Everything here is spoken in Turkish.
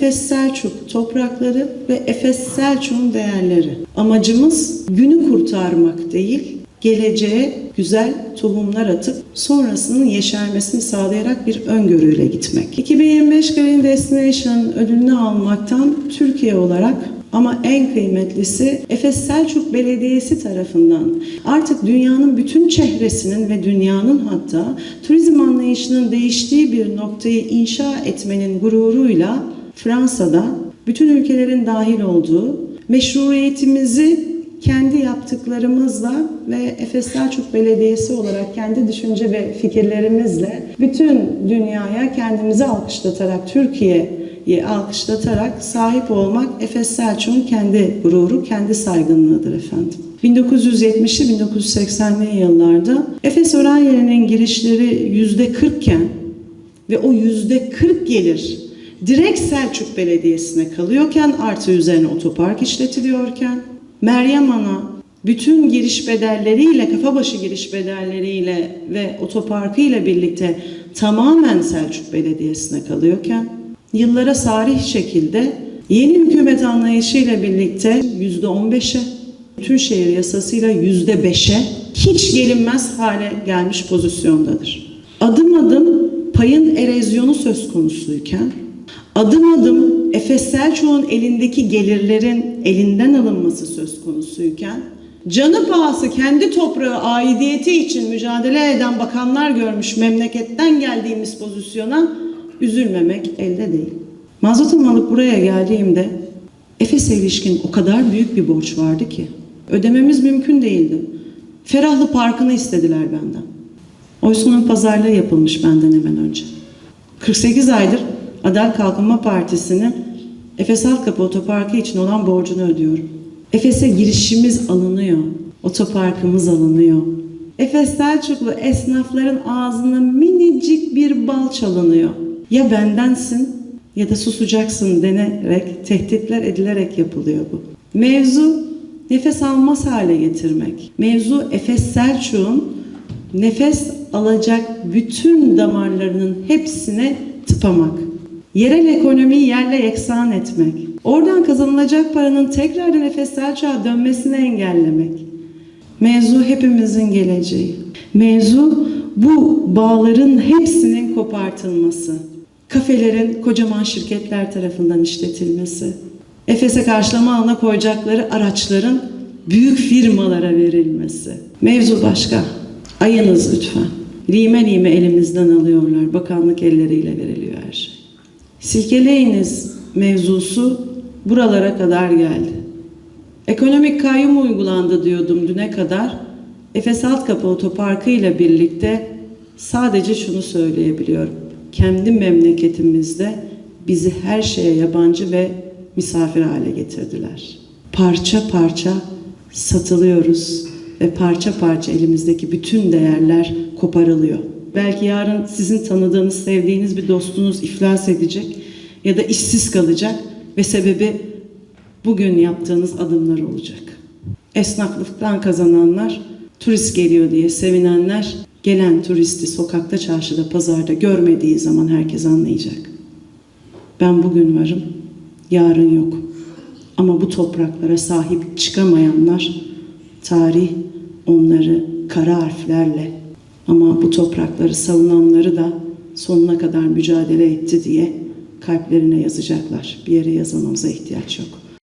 Efes Selçuk toprakları ve Efes Selçuk'un değerleri. Amacımız günü kurtarmak değil, geleceğe güzel tohumlar atıp sonrasının yeşermesini sağlayarak bir öngörüyle gitmek. 2025 Green Destination ödülünü almaktan Türkiye olarak ama en kıymetlisi Efes Selçuk Belediyesi tarafından artık dünyanın bütün çehresinin ve dünyanın hatta turizm anlayışının değiştiği bir noktayı inşa etmenin gururuyla Fransa'da bütün ülkelerin dahil olduğu meşruiyetimizi kendi yaptıklarımızla ve Efes Selçuk Belediyesi olarak kendi düşünce ve fikirlerimizle bütün dünyaya kendimizi alkışlatarak, Türkiye'yi alkışlatarak sahip olmak Efes Selçuk'un kendi gururu, kendi saygınlığıdır efendim. 1970'li 1980'li yıllarda Efes Öğrenyeri'nin girişleri yüzde 40 iken ve o yüzde 40 gelir direkt Selçuk Belediyesi'ne kalıyorken artı üzerine otopark işletiliyorken Meryem Ana bütün giriş bedelleriyle, kafabaşı giriş bedelleriyle ve otoparkıyla birlikte tamamen Selçuk Belediyesi'ne kalıyorken yıllara sarih şekilde yeni hükümet anlayışıyla birlikte yüzde 15'e, bütün şehir yasasıyla yüzde 5'e hiç gelinmez hale gelmiş pozisyondadır. Adım adım payın erozyonu söz konusuyken adım adım Efes Selçuk'un elindeki gelirlerin elinden alınması söz konusuyken canı pahası kendi toprağı aidiyeti için mücadele eden bakanlar görmüş memleketten geldiğimiz pozisyona üzülmemek elde değil. Mazot alıp buraya geldiğimde Efes'e ilişkin o kadar büyük bir borç vardı ki ödememiz mümkün değildi. Ferahlı Parkı'nı istediler benden. Oysa onun pazarlığı yapılmış benden hemen önce. 48 aydır Adalet Kalkınma Partisi'nin Efes Altkapı Otoparkı için olan borcunu ödüyorum. Efes'e girişimiz alınıyor. Otoparkımız alınıyor. Efes Selçuklu esnafların ağzına minicik bir bal çalınıyor. Ya bendensin ya da susacaksın denerek, tehditler edilerek yapılıyor bu. Mevzu nefes almaz hale getirmek. Mevzu Efes Selçuk'un nefes alacak bütün damarlarının hepsine tıpamak. Yerel ekonomiyi yerle yeksan etmek. Oradan kazanılacak paranın tekrardan Efes Selçuk'a dönmesini engellemek. Mevzu hepimizin geleceği. Mevzu bu bağların hepsinin kopartılması. Kafelerin kocaman şirketler tarafından işletilmesi. Efes'e karşılama alana koyacakları araçların büyük firmalara verilmesi. Mevzu başka. Ayınız lütfen. Lime lime elimizden alıyorlar. Bakanlık elleriyle veriliyor her şey. Silkeleyiniz mevzusu buralara kadar geldi. Ekonomik kayyum uygulandı diyordum düne kadar. Efes Altkapı Otoparkı ile birlikte sadece şunu söyleyebiliyorum. Kendi memleketimizde bizi her şeye yabancı ve misafir hale getirdiler. Parça parça satılıyoruz ve parça parça elimizdeki bütün değerler koparılıyor. Belki yarın sizin tanıdığınız, sevdiğiniz bir dostunuz iflas edecek ya da işsiz kalacak ve sebebi bugün yaptığınız adımlar olacak. Esnaflıktan kazananlar, turist geliyor diye sevinenler, gelen turisti sokakta, çarşıda, pazarda görmediği zaman herkes anlayacak. Ben bugün varım, yarın yok. Ama bu topraklara sahip çıkamayanlar, tarih onları kara harflerle ama bu toprakları savunanları da sonuna kadar mücadele etti diye kalplerine yazacaklar. Bir yere yazmamıza ihtiyaç yok.